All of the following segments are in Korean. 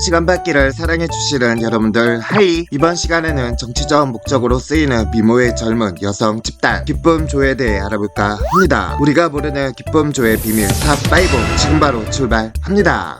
시간받기를 사랑해주시는 여러분들 하이! 이번 시간에는 정치적 목적으로 쓰이는 미모의 젊은 여성 집단 기쁨조에 대해 알아볼까 합니다. 우리가 모르는 기쁨조의 비밀 탑5 지금 바로 출발합니다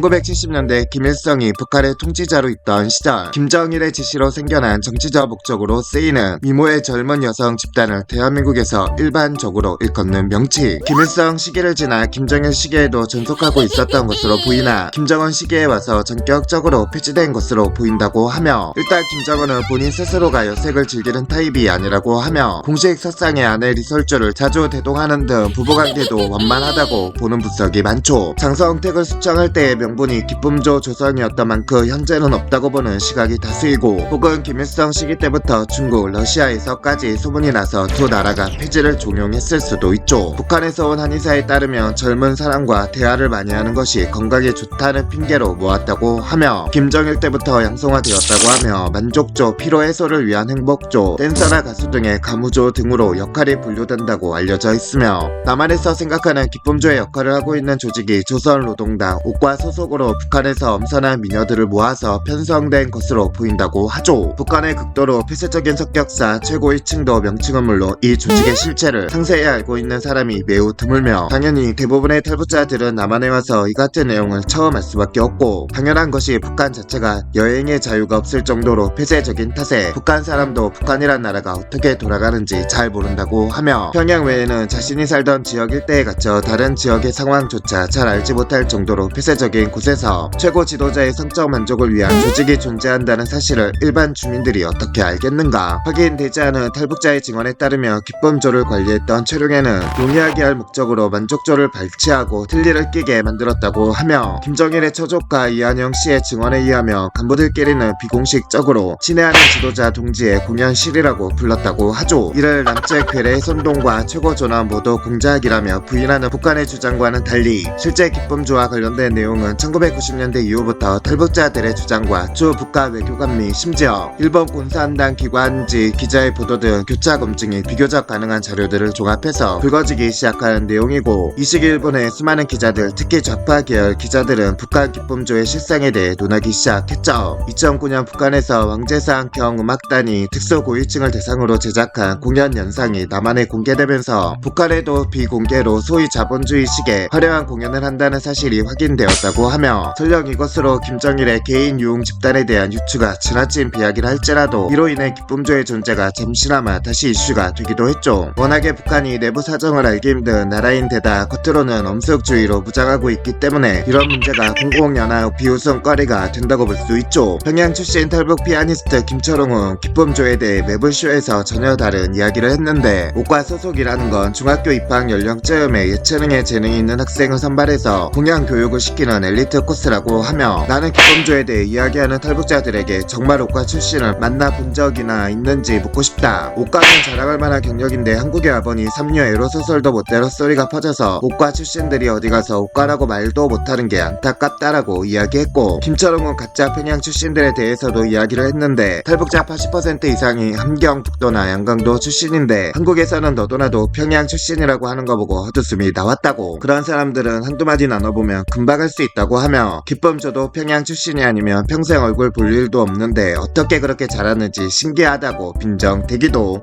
1970년대 김일성이 북한의 통치자로 있던 시절 김정일의 지시로 생겨난 정치적 목적으로 쓰이는 미모의 젊은 여성 집단을 대한민국에서 일반적으로 일컫는 명칭. 김일성 시기를 지나 김정일 시기에도 전속하고 있었던 것으로 보이나 김정은 시기에 와서 전격적으로 폐지된 것으로 보인다고 하며 일단 김정은은 본인 스스로가 여색을 즐기는 타입이 아니라고 하며 공식 석상의 아내 리설주를 자주 대동하는 등 부부관계도 원만하다고 보는 분석이 많죠. 장성택을 숙청할 때의 명분이 기쁨조 조선이었던 만큼 현재는 없다고 보는 시각이 다수이고 혹은 김일성 시기 때부터 중국, 러시아에서까지 소문이 나서 두 나라가 폐지를 종용했을 수도 있죠. 북한에서 온 한의사에 따르면 젊은 사람과 대화를 많이 하는 것이 건강에 좋다는 핑계로 모았다고 하며 김정일 때부터 양성화되었다고 하며 만족조, 피로해소를 위한 행복조, 댄서나 가수 등의 가무조 등으로 역할이 분류된다고 알려져 있으며 남한에서 생각하는 기쁨조의 역할을 하고 있는 조직이 조선노동당, 옥과 소 속으로 북한에서 엄선한 미녀들을 모아서 편성된 것으로 보인다고 하죠. 북한의 극도로 폐쇄적인 성격사 최고위층도 명칭은 물론 이 조직의 실체를 상세히 알고 있는 사람이 매우 드물며 당연히 대부분의 탈북자들은 남한에 와서 이 같은 내용을 처음 알 수밖에 없고 당연한 것이 북한 자체가 여행의 자유가 없을 정도로 폐쇄적인 탓에 북한 사람도 북한이란 나라가 어떻게 돌아가는지 잘 모른다고 하며 평양 외에는 자신이 살던 지역 일대에 갇혀 다른 지역의 상황조차 잘 알지 못할 정도로 폐쇄적인 곳에서 최고 지도자의 성적 만족을 위한 조직이 존재한다는 사실을 일반 주민들이 어떻게 알겠는가 확인되지 않은 탈북자의 증언에 따르면 기쁨조를 관리했던 최룡에는 용이하게 할 목적으로 만족조를 발치하고 틀니를 끼게 만들었다고 하며 김정일의 처조카 이한영 씨의 증언에 의하면 간부들끼리는 비공식적으로 친애하는 지도자 동지의 공연실이라고 불렀다고 하죠. 이를 남측 괴뢰 선동과 최고 전환 모두 공작이라며 부인하는 북한의 주장과는 달리 실제 기쁨조와 관련된 내용은 1990년대 이후부터 탈북자들의 주장과 주 북한 외교관 및 심지어 일본 군사함당 기관지 기자의 보도 등 교차 검증이 비교적 가능한 자료들을 종합해서 불거지기 시작한 내용이고 이 시기 일본의 수많은 기자들 특히 좌파 계열 기자들은 북한 기쁨조의 실상에 대해 논하기 시작했죠. 2009년 북한에서 왕재상 경 음악단이 특수 고위층을 대상으로 제작한 공연 영상이 남한에 공개되면서 북한에도 비공개로 소위 자본주의식의 화려한 공연을 한다는 사실이 확인되었다고 하며 설령 이것으로 김정일의 개인 유흥 집단에 대한 유추가 지나친 비약이라 할지라도 이로 인해 기쁨조의 존재가 잠시나마 다시 이슈가 되기도 했죠. 워낙에 북한이 내부 사정을 알기 힘든 나라인 데다 겉으로는 엄숙주의로 무장하고 있기 때문에 이런 문제가 공공연한 비웃음거리가 된다고 볼 수 있죠. 평양 출신 탈북 피아니스트 김철웅은 기쁨조에 대해 매불쇼에서 전혀 다른 이야기를 했는데 옷과 소속이라는 건 중학교 입학 연령쯤에 예체능에 재능이 있는 학생을 선발해서 공양 교육을 시키는 엘리트 코스라고 하며 나는 기쁨조에 대해 이야기하는 탈북자들에게 정말 옷과 출신을 만나본 적이나 있는지 묻고 싶다. 옷과는 자랑할 만한 경력인데 한국에 와보니 3류 에로 소설도 못대로 소리가 퍼져서 옷과 출신들이 어디 가서 옷과라고 말도 못하는 게 안타깝다라고 이야기했고 김철웅은 가짜 평양 출신들에 대해서도 이야기를 했는데 탈북자 80% 이상이 함경 북도나 양강도 출신인데 한국에서는 너도나도 평양 출신이라고 하는 거 보고 헛웃음이 나왔다고 그런 사람들은 한두 마디 나눠보면 금방 할 수 있다 고 하며 기쁨조도 평양 출신이 아니면 평생 얼굴 볼 일도 없는데 어떻게 그렇게 잘하는지 신기하다고 빈정대기도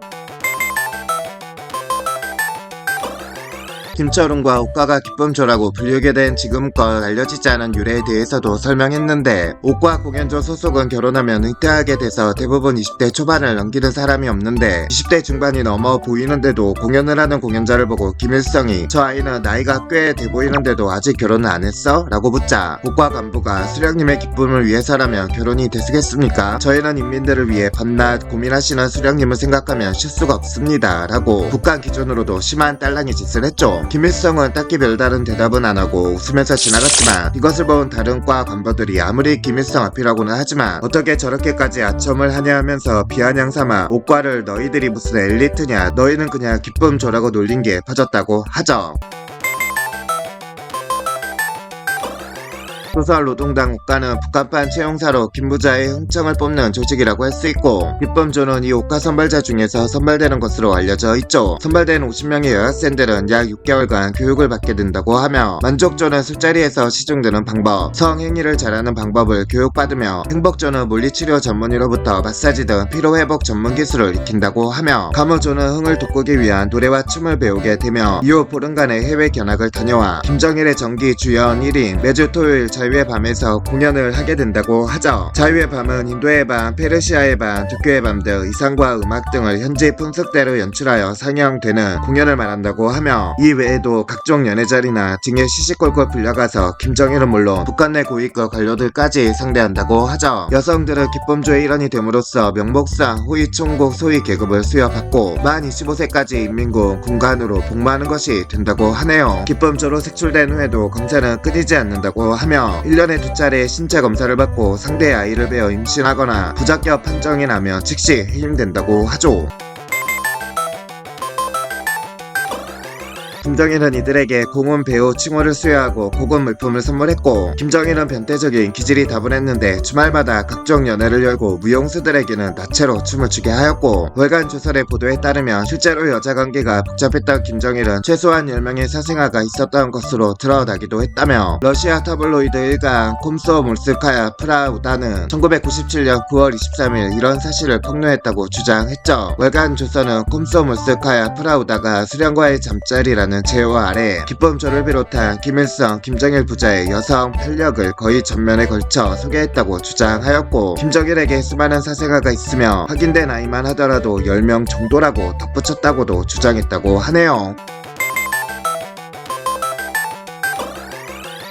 김철웅과 옥과가 기쁨조라고 불리게 된 지금껏 알려지지 않은 유래에 대해서도 설명했는데 옥과 공연조 소속은 결혼하면 은퇴하게 돼서 대부분 20대 초반을 넘기는 사람이 없는데 20대 중반이 넘어 보이는데도 공연을 하는 공연자를 보고 김일성이 저 아이는 나이가 꽤 돼 보이는데도 아직 결혼을 안 했어? 라고 묻자 옥과 간부가 수령님의 기쁨을 위해서라면 결혼이 되시겠습니까? 저희는 인민들을 위해 밤낮 고민하시는 수령님을 생각하면 실수가 없습니다 라고 북한 기준으로도 심한 딸랑이 짓을 했죠 김일성은 딱히 별다른 대답은 안 하고 웃으면서 지나갔지만 이것을 본 다른 과 관보들이 아무리 김일성 앞이라고는 하지만 어떻게 저렇게까지 아첨을 하냐 하면서 비아냥 삼아 옥과를 너희들이 무슨 엘리트냐 너희는 그냥 기쁨 줘라고 놀린 게 퍼졌다고 하죠. 조선 노동당 국가는 북한판 채용사로 김부자의 흥청을 뽑는 조직이라고 할 수 있고 입범조는 이 옥가 선발자 중에서 선발되는 것으로 알려져 있죠. 선발된 50명의 여학생들은 약 6개월간 교육을 받게 된다고 하며 만족조는 술자리에서 시중드는 방법, 성행위를 잘하는 방법을 교육받으며 행복조는 물리치료 전문의로부터 마사지 등 피로회복 전문 기술을 익힌다고 하며 가무조는 흥을 돋구기 위한 노래와 춤을 배우게 되며 이후 보름간의 해외 견학을 다녀와 김정일의 정기 주연 1인 매주 토요일 자 유의 밤에서 공연을 하게 된다고 하죠. 자유의 밤은 인도의 밤, 페르시아의 밤, 도쿄의 밤 등 이상과 음악 등을 현지 풍습대로 연출하여 상영되는 공연을 말한다고 하며 이 외에도 각종 연애자리나 등에 시시콜콜 불려가서 김정일은 물론 북한 내 고위급 관료들까지 상대한다고 하죠. 여성들은 기쁨조의 일원이 됨으로써 명목상 호위 총국 소위 계급을 수여받고 만 25세까지 인민군 군관으로 복무하는 것이 된다고 하네요. 기쁨조로 색출된 후에도 검사는 끊이지 않는다고 하며 1년에 두 차례 신체 검사를 받고 상대의 아이를 베어 임신하거나 부적격 판정이 나면 즉시 해임된다고 하죠. 김정일은 이들에게 공은 배우 칭호를 수여하고 고급 물품을 선물했고 김정일은 변태적인 기질이 다분했는데 주말마다 각종 연애를 열고 무용수들에게는 나체로 춤을 추게 하였고 월간 조선의 보도에 따르면 실제로 여자 관계가 복잡했던 김정일은 최소한 10명의 사생아가 있었던 것으로 드러나기도 했다며 러시아 타블로이드 일간 콤소 몰스카야 프라우다는 1997년 9월 23일 이런 사실을 폭로했다고 주장했죠. 월간 조선은 콤소 몰스카야 프라우다가 수령과의 잠자리라는 제호 아래 기쁨조를 비롯한 김일성, 김정일 부자의 여성 활력을 거의 전면에 걸쳐 소개했다고 주장하였고 김정일에게 수많은 사생아가 있으며 확인된 아이만 하더라도 10명 정도라고 덧붙였다고도 주장했다고 하네요.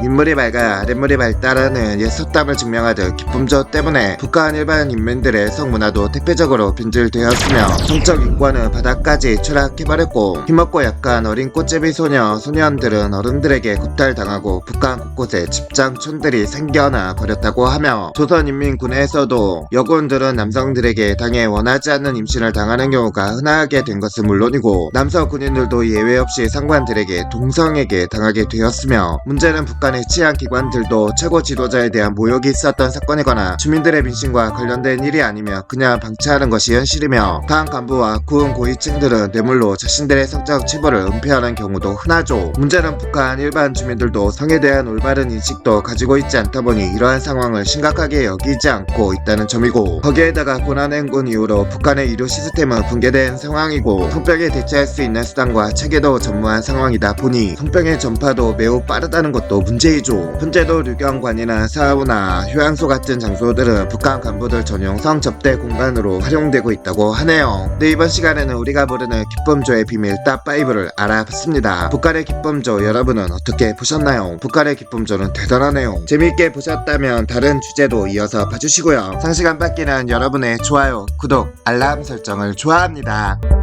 인물이 밝아 아랫물이 밝다라는 옛 속담을 증명하듯 기쁨조 때문에 북한 일반 인민들의 성문화도 대표적으로 변질되었으며 성적 인권은 바닥까지 추락해버렸고 힘없고 약한 어린 꽃제비 소녀 소년들은 어른들에게 구탈당하고 북한 곳곳에 집장촌들이 생겨나 버렸다고 하며 조선인민군에서도 여군들은 남성들에게 당해 원하지 않는 임신을 당하는 경우가 흔하게 된 것은 물론이고 남성 군인들도 예외 없이 상관들에게 동성에게 당하게 되었으며 문제는 북한 의 치안 기관들도 최고 지도자에 대한 모욕이 있었던 사건이거나 주민들의 민심과 관련된 일이 아니면 그냥 방치하는 것이 현실이며 당 간부와 군 고위층들은 뇌물로 자신들의 성적 치부를 은폐하는 경우도 흔하죠. 문제는 북한 일반 주민들도 성에 대한 올바른 인식도 가지고 있지 않다 보니 이러한 상황을 심각하게 여기지 않고 있다는 점이고 거기에다가 고난행군 이후로 북한의 의료 시스템은 붕괴된 상황이고 성병에 대처할 수 있는 수단과 체계도 전무한 상황이다 보니 성병의 전파도 매우 빠르다는 것도 문제이죠. 현재도 류경관이나 사우나, 휴양소 같은 장소들은 북한 간부들 전용 성접대 공간으로 활용되고 있다고 하네요. 네, 이번 시간에는 우리가 모르는 기쁨조의 비밀 딱5를 알아봤습니다. 북한의 기쁨조 여러분은 어떻게 보셨나요? 북한의 기쁨조는 대단하네요. 재미있게 보셨다면 다른 주제도 이어서 봐주시고요. 상시간 뺏기는 여러분의 좋아요, 구독, 알람 설정을 좋아합니다.